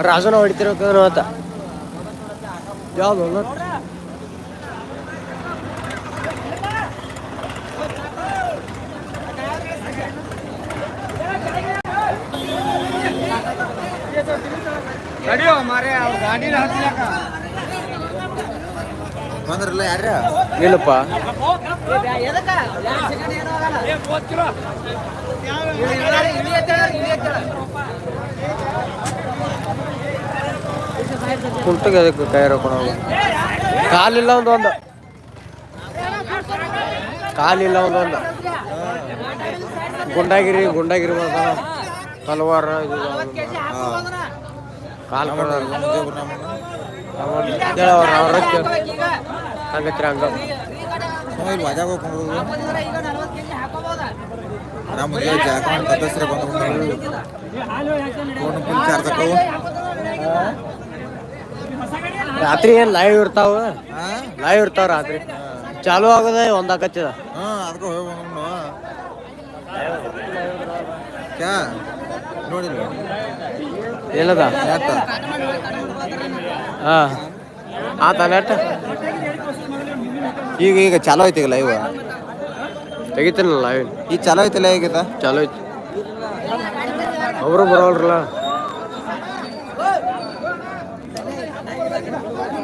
ರಾಜನ ಹೊಡಿತಿರೋಕೇನೋ ಅಂತ ಯಾವ್ದು? ಬಂದ್ರಲ್ಲ ಯಾರ ಇಲ್ಲಪ್ಪ ಕುಂಟಗೆ ಅದಕ್ಕೆ ಕೈ ಹಾಕೋಣ ಕಾಲಿಲ್ಲ ಒಂದೊಂದು ಕಾಲಿಲ್ಲ ಒಂದು ಗುಂಡಾಗಿರಿ ಗುಂಡಾಗಿರಿ ಮಾಡ್ತಾನ ತಲವಾರ ಇದು ಕಾಲ್ಕೊಂಡ್ರೆ ಅವ್ರ ಹಂಗತ್ರಿ ಹಂಗ. ನಮಗೆ ಜಾಗ ತದಸ್ರೆ ಬಂದು ಫೋನ್ ಫುಲ್ ಚಾರ್ಜ್ ಹಾಕವು ರಾತ್ರಿ ಏನ್ ಲೈವ್ ಇರ್ತಾವ? ಲೈವ್ ಇರ್ತಾವ ರಾತ್ರಿ. ಚಾಲು ಆಗದ ಒಂದ್ ಹಾಕತ್ತದ ಹಾ ಅದಕ್ಕೆ ಹೋಗಿ ಕ್ಯಾ? ನೋಡಿಲ್ಲ. ಹಾ. ಆತ ನೆಟ್ ಈಗ ಈಗ ಚಾಲೋ ಐತಿ ಈಗ ಲೈವ್ ತೆಗಿತೀನಲ್ಲ ಲೈವ್ ಈಗ ಚಾಲೋ ಐತಿಲ್ಲ ಈಗಿದ ಚಾಲು ಐತಿ ಅವರು ಬರೋಲ್ರಲ್ಲ Thank you.